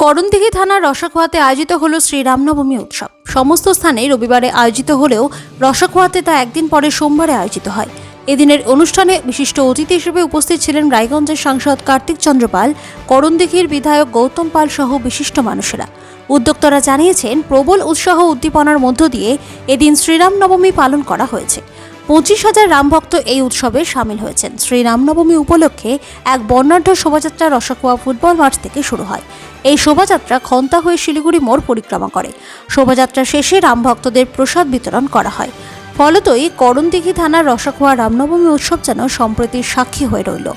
করণদিঘি থানার রসাখোয়াতে আয়োজিত হলো শ্রীরামনবমী উৎসব। সমস্ত স্থানে রবিবারে আয়োজিত হলেও রসাখোয়াতে তা একদিন পরে সোমবারে আয়োজিত হয়। এদিনের অনুষ্ঠানে বিশিষ্ট অতিথি হিসেবে উপস্থিত ছিলেন রায়গঞ্জের সাংসদ কার্তিক চন্দ্র পাল, করণদিঘির বিধায়ক গৌতম পাল সহ বিশিষ্ট মানুষেরা। উদ্যোক্তারা জানিয়েছেন, প্রবল উৎসাহ উদ্দীপনার মধ্য দিয়ে এদিন শ্রীরামনবমী পালন করা হয়েছে। পঁচিশ হাজার রামভক্ত এই উৎসবে সামিল হয়েছেন। শ্রীরামনবমী উপলক্ষে এক বর্ণাঢ্য শোভাযাত্রা রসাকুয়া ফুটবল মাঠ থেকে শুরু হয়। এই শোভাযাত্রা খন্তা হয়ে শিলিগুড়ি মোড় পরিক্রমা করে। শোভাযাত্রা শেষে রামভক্তদের প্রসাদ বিতরণ করা হয়। ফলতই করণদিঘি থানার রসাকুয়া রামনবমী উৎসব যেন সম্প্রতির সাক্ষী হয়ে রইল।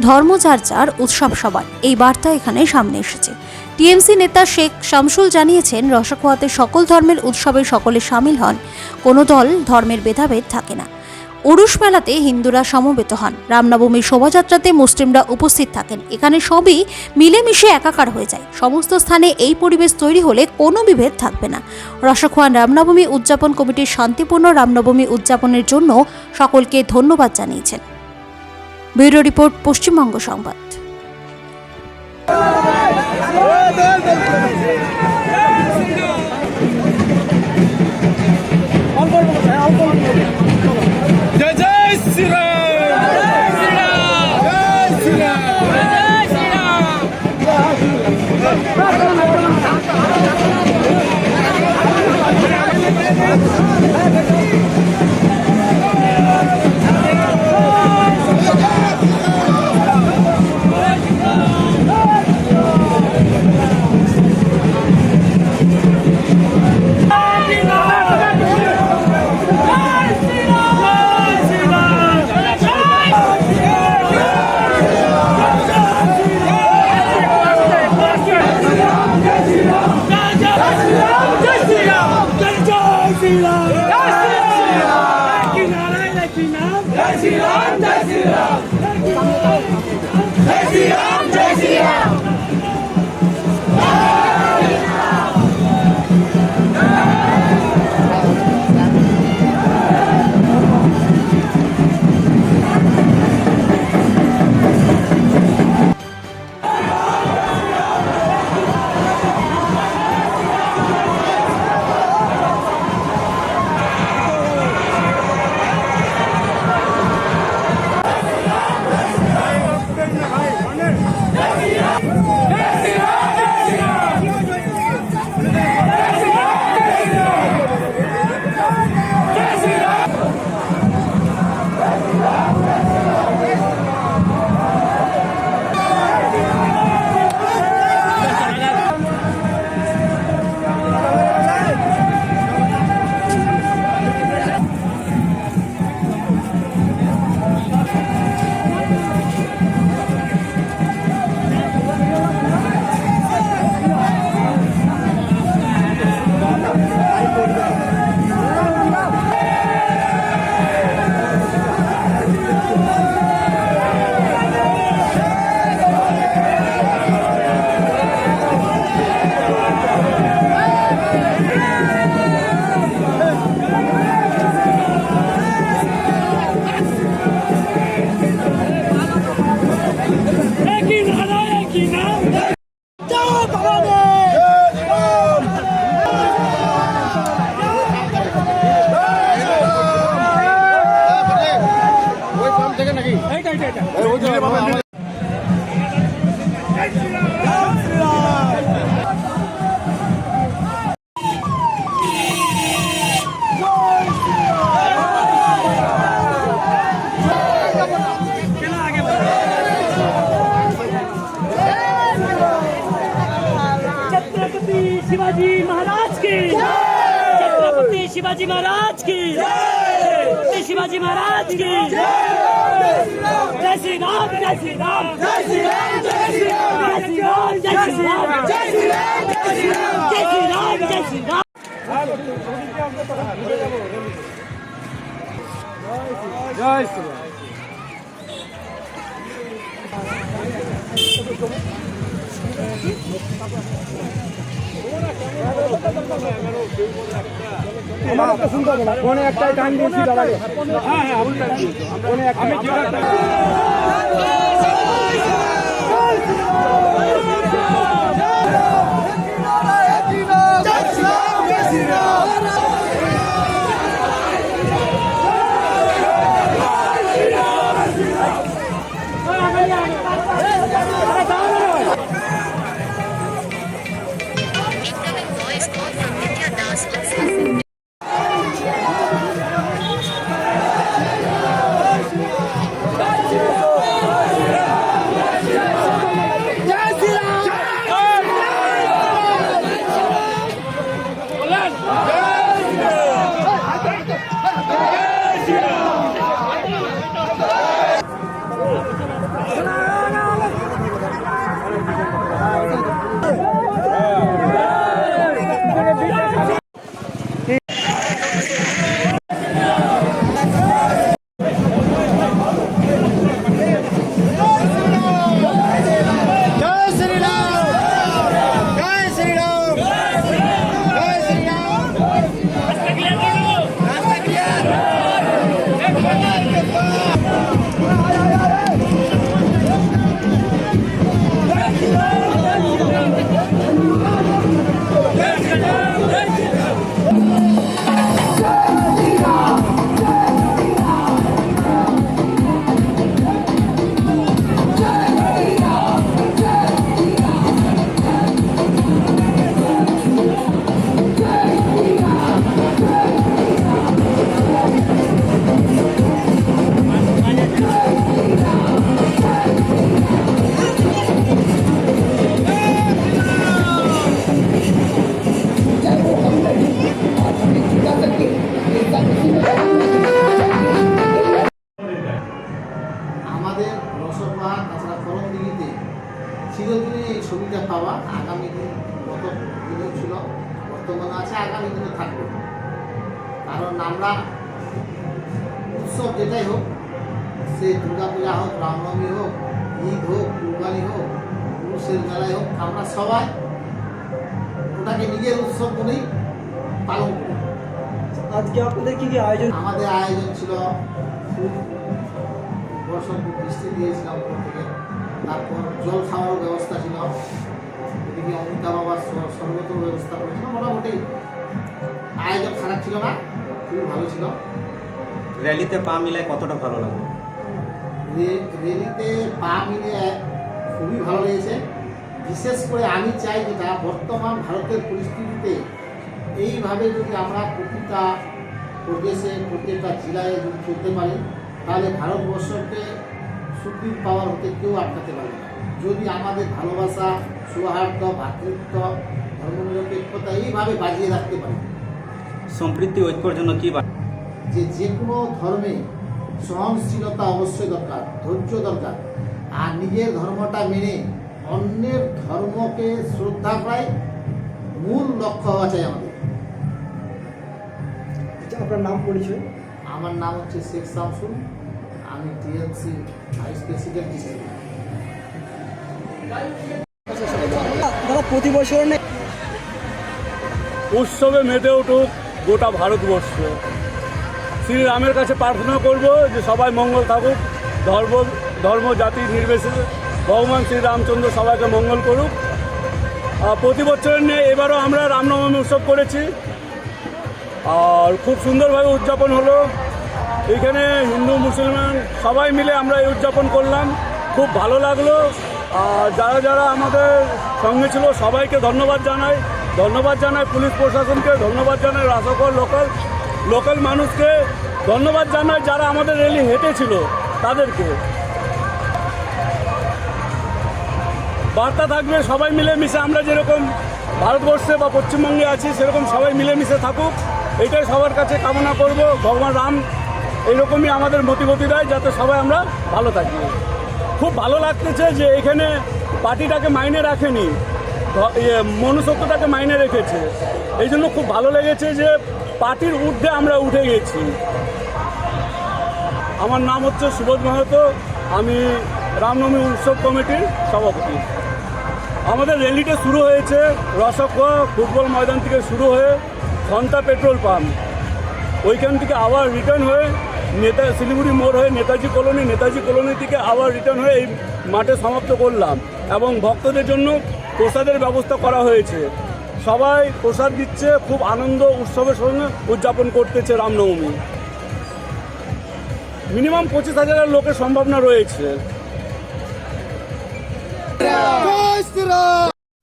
ধর্ম যার যার, উৎসব সবার। এই বার্তা এখানে সামনে এসেছে। টিএমসি নেতা শেখ শামসুল জানিয়েছেন, রসাকুয়াতে সকল ধর্মের উৎসবে সকলে সামিল হন। কোনো দল ধর্মের ভেদাভেদ থাকে না। উরুষ মেলাতে হিন্দুরা সমবেত হন। রামনবমীর শোভাযাত্রাতে মুসলিমরা উপস্থিত থাকেন। এখানে সবই মিলেমিশে একাকার হয়ে যায়। সমস্ত স্থানে এই পরিবেশ তৈরি হলে কোনো বিভেদ থাকবে না। রসখোয়ান রামনবমী উদযাপন কমিটির শান্তিপূর্ণ রামনবমী উদযাপনের জন্য সকলকে ধন্যবাদ জানিয়েছেন। ব্যুরো রিপোর্ট, পশ্চিমবঙ্গ সংবাদ। शिवाजी महाराज की छत्रपति शिवाजी महाराज की छत्रपति शिवाजी महाराज की जय श्री राम जय श्री राम जय श्री राम जय श्री राम जय श्री राम जय श्री राम जय श्री राम जय श्री राम जय श्री राम जय श्री राम Thank you. ফোনে একটাই টাইম দিয়েছি দাদাকে হ্যাঁ হ্যাঁ একটা হোক সে দুর্গা পূজা হোক রামনবমী হোক ঈদ হোক কুরবানি হোক পুরুষের মেলায় হোক আমরা সবাই ওটাকে নিজের উৎসব বলেই পালন করি। আজকে আপনাদের কি কি আয়োজন? আমাদের আয়োজন ছিল খুব বর্ষণ বৃষ্টি দিয়েছিলাম থেকে। তারপর জল খাওয়ার ব্যবস্থা ছিল। এদিকে অমিতা বাবার সর্বত ব্যবস্থা করেছিল। মোটামুটি আয়োজন খারাপ ছিল না খুবই ভালো ছিল। র্যালিতে পা মিলায় কতটা ভালো লাগল? রে- রেলিতে পা মিলে খুবই ভালো লেগেছে। বিশেষ করে আমি চাই যেটা বর্তমান ভারতের পরিস্থিতিতে এইভাবে যদি আমরা প্রতিটা প্রদেশে প্রত্যেকটা জেলায় যদি চলতে পারি তাহলে ভারতবর্ষকে সুপ্রিম পাওয়ার হতে কেউ আটকাতে পারবে না। যদি আমাদের ভালোবাসা সৌহার্দ্য ভ্রাতৃত্ব ধর্মনিরপেক্ষতা এইভাবে বাজিয়ে রাখতে পারি। সম্প্রীতি ঐক্যর জন্য কি বা- যে যে কোনো ধর্মে সহনশীলতা অবশ্যই দরকার ধৈর্য দরকার। আর নিজের ধর্মটা মেনে অন্যের ধর্মকে শ্রদ্ধা করাই মূল লক্ষ্য হওয়া চাই আমাদের। আচ্ছা, আপনার নাম পরিচয়? আমার নাম হচ্ছে শেখ শামসুল। আমি টিএমসি ভাইস প্রেসিডেন্ট হিসেবে। দাদা প্রতি বছর উৎসবে মেতে উঠুক গোটা ভারতবর্ষ। শ্রীরামের কাছে প্রার্থনা করব যে সবাই মঙ্গল থাকুক, ধর্ম ধর্ম, জাতি নির্বিশেষে ভগবান শ্রীরামচন্দ্র সবাইকে মঙ্গল করুক। প্রতি বছরের নিয়ে এবারও আমরা রামনবমী উৎসব করেছি। আর খুব সুন্দরভাবে উদযাপন হলো। এখানে হিন্দু, মুসলমান সবাই মিলে আমরা এই উদযাপন করলাম। খুব ভালো লাগল। আর যারা যারা আমাদের সঙ্গে ছিল সবাইকে ধন্যবাদ জানাই। ধন্যবাদ জানাই পুলিশ প্রশাসনকে, ধন্যবাদ জানাই রাসকর লোকাল। লোকাল মানুষকে ধন্যবাদ জানাই যারা আমাদের রেলি হেঁটেছিল তাদেরকে। বার্তা থাকবে সবাই মিলে মিশে আমরা যেরকম ভারতবর্ষে বা পশ্চিমবঙ্গে আছি সেরকম সবাই মিলেমিশে থাকুক। এটাই সবার কাছে কামনা করব। ভগবান রাম এইরকমই আমাদের মতিগতি দেয় যাতে সবাই আমরা ভালো থাকি। খুব ভালো লাগতেছে যে এখানে পার্টিটাকে মাইনে রাখেনি ইয়ে, মনুষ্যত্বটাকে মাইনে রেখেছে। এই জন্য খুব ভালো লেগেছে যে পার্টির ঊর্ধ্বে আমরা উঠে গেছি। আমার নাম হচ্ছে সুবোধ মাহাতো, আমি রামনবমী উৎসব কমিটির সভাপতি। আমাদের র্যালিটা শুরু হয়েছে রসকোয়া ফুটবল ময়দান থেকে শুরু হয়ে ঘণ্টা পেট্রোল পাম্প। ওইখান থেকে আবার রিটার্ন হয়ে নেতা শিলিগুড়ি মোড় হয়ে নেতাজি কলোনি নেতাজি কলোনি থেকে আবার রিটার্ন হয়ে এই মাঠে সমাপ্ত করলাম এবং ভক্তদের জন্য প্রসাদের ব্যবস্থা করা হয়েছে। সবাই প্রসাদ দিচ্ছে খুব আনন্দ উৎসবের সঙ্গে উদযাপন করতেছে রামনবমী। মিনিমাম পঁচিশ হাজারের লোকের সম্ভাবনা রয়েছে।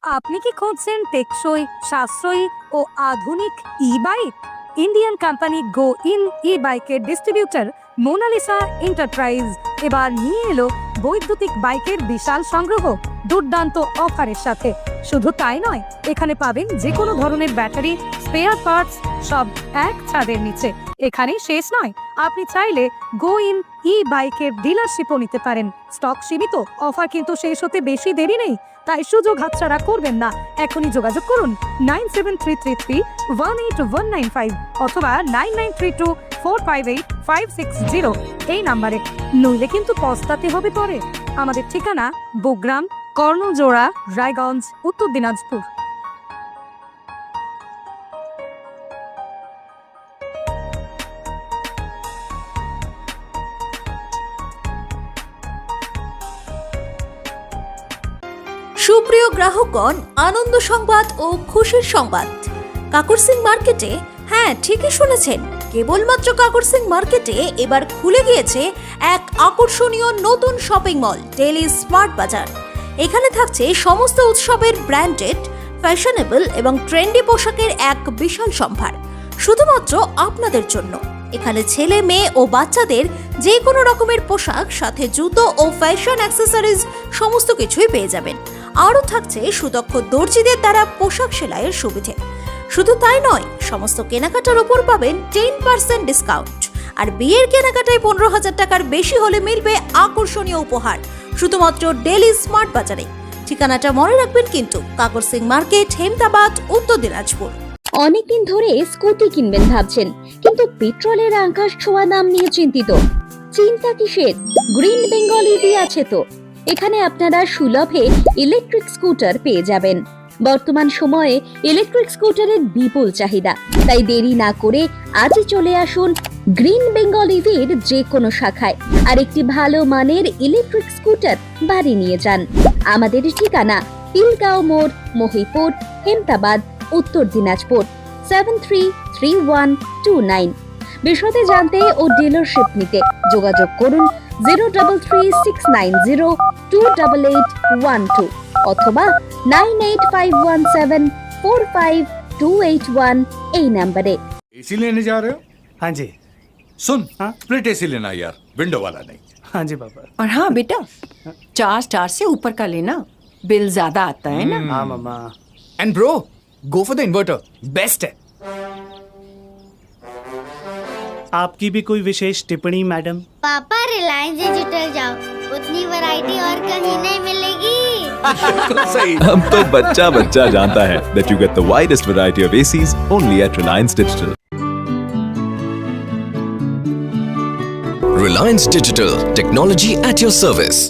আপনি কি খুঁজছেন টেকসই সাশ্রয়ী ও আধুনিক e bike Indian company go in e বাইকের ডিস্ট্রিবিউটর মোনালিসা এন্টারপ্রাইজ এবার নিয়ে এলো বৈদ্যুতিক বাইকের বিশাল সংগ্রহ। দুর্দান্ত অফারের সাথে শুধু তাই নয়, এখানে পাবেন যে কোনো ধরনের ব্যাটারি স্পেয়ার পার্টস সব এক ছাদের নিচে। এখানেই শেষ নয়, আপনি চাইলে গো ইন ই বাইকের ডিলারশিপও নিতে পারেন। স্টক সীমিত অফার কিন্তু শেষ হতে বেশি দেরি নেই, তাই সুযোগ হাতছাড়া করবেন না। এখনই যোগাযোগ করুন nine seven three three three one eight one nine five অথবা nine nine three two four five eight five six zero এই নাম্বারে। নইলে কিন্তু পস্তাতে হবে পরে। আমাদের ঠিকানা বুগ্রাম কর্ণজোড়া, রায়গঞ্জ, উত্তর দিনাজপুর। সুপ্রিয় গ্রাহকগণ, আনন্দ সংবাদ ও খুশির সংবাদ। কাকুর সিং মার্কেটে হ্যাঁ ঠিকই শুনেছেন, কেবলমাত্র কাকুর সিং মার্কেটে এবার খুলে গিয়েছে এক আকর্ষণীয় নতুন শপিং মল ডেলি স্মার্ট বাজার। এখানে থাকছে সমস্ত উৎসবের ব্র্যান্ডেড, ফ্যাশনেবল এবং ট্রেন্ডি পোশাকের এক বিশাল সম্ভার, শুধুমাত্র আপনাদের জন্য। এখানে ছেলে, মেয়ে ও বাচ্চাদের যে কোনো রকমের পোশাক, সাথে জুতো ও ফ্যাশন অ্যাক্সেসরিজ সমস্ত কিছুই পেয়ে যাবেন। আরও থাকছে সুদক্ষ দর্জিদের দ্বারা পোশাক সেলাইয়ের সুবিধে। শুধু তাই নয়, সমস্ত কেনাকাটার ওপর পাবেন টেন পার্সেন্ট ডিসকাউন্ট। আর বিয়ের কেনাকাটায় পনেরো হাজার টাকার বেশি হলে মিলবে আকর্ষণীয় উপহার। শুধুমাত্র ডেলি স্মার্ট বাজারে ঠিকানাটা মনে রাখবেন কিন্তু কাকর সিং মার্কেট, হেমদাবাদ, উত্তর দিনাজপুর। অনেকদিন ধরে স্কুটি কিনবেন ভাবছেন, কিন্তু পেট্রোলের আকাশ ছোঁয়া দাম নিয়ে চিন্তিত। চিন্তা কিসের? গ্রিন বেঙ্গল ইভি আছে তো। এখানে আপনারা সুলভে ইলেকট্রিক স্কুটার পেয়ে যাবেন। বর্তমান সময়ে ইলেকট্রিক স্কুটারের বিপুল চাহিদা। তাই দেরি না করে আজই চলে আসুন গ্রিন বেঙ্গল ইভির যে কোনো শাখায় আর একটি ভালো মানের ইলেকট্রিক স্কুটার বাড়ি নিয়ে যান আমাদের ঠিকানা পিলগাঁও মোড় Mahipur Hemtabad Uttar Dinajpur seven three three one two nine বিশদে জানতে ও ডিলারশিপ নিতে যোগাযোগ করুন zero double three six nine zero two double eight one two অথবা nine eight five one seven four five two eight one এই নাম্বারে एसी लेने जा रहे हो हाँ जी सुन स्प्लिट एसी लेना यार विंडो वाला नहीं। हाँ जी पापा। और हाँ बेटा चार स्टार से ऊपर का लेना बिल ज़्यादा आता है ना। हाँ मम्मा and bro go for the inverter best है। आपकी भी कोई विशेष टिप्पणी मैडम? पापा रिलायंस डिजिटल जाओ। उतनी वैरायटी और कहीं नहीं मिलेगी। सही। अब तो बच्चा बच्चा जानता है that you get the widest variety of ACs only at Reliance Digital. Reliance Digital, technology at your service.